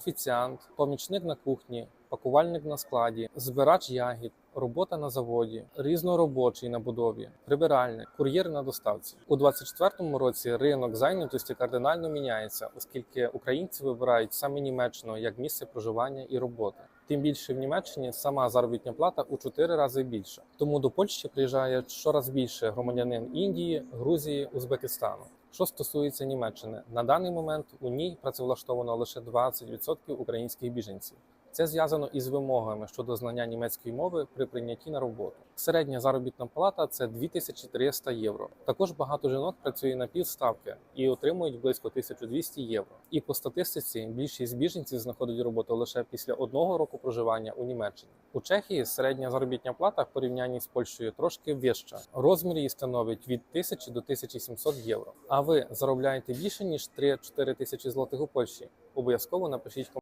офіціант, помічник на кухні, пакувальник на складі, збирач ягід, робота на заводі, різноробочий на будові, прибиральник, кур'єр на доставці. У 2024 році ринок зайнятості кардинально міняється, оскільки українці вибирають саме Німеччину як місце проживання і роботи. Тим більше в Німеччині сама заробітня плата у 4 рази більша. Тому до Польщі приїжджає щораз більше громадянин Індії, Грузії, Узбекистану. Що стосується Німеччини, на даний момент у ній працевлаштовано лише 20% українських біженців. Це зв'язано із вимогами щодо знання німецької мови при прийнятті на роботу. Середня заробітна плата це 2300 євро. Також багато жінок працює на півставки і отримують близько 1200 євро. І по статистиці більшість біженців знаходить роботу лише після одного року проживання у Німеччині. У Чехії середня заробітня плата в порівнянні з Польщею трошки вища. Розмір її становить від 1000 до 1700 євро. А ви заробляєте більше ніж 3-4 тисячі злотих у Польщі? Обов'язково напишіть.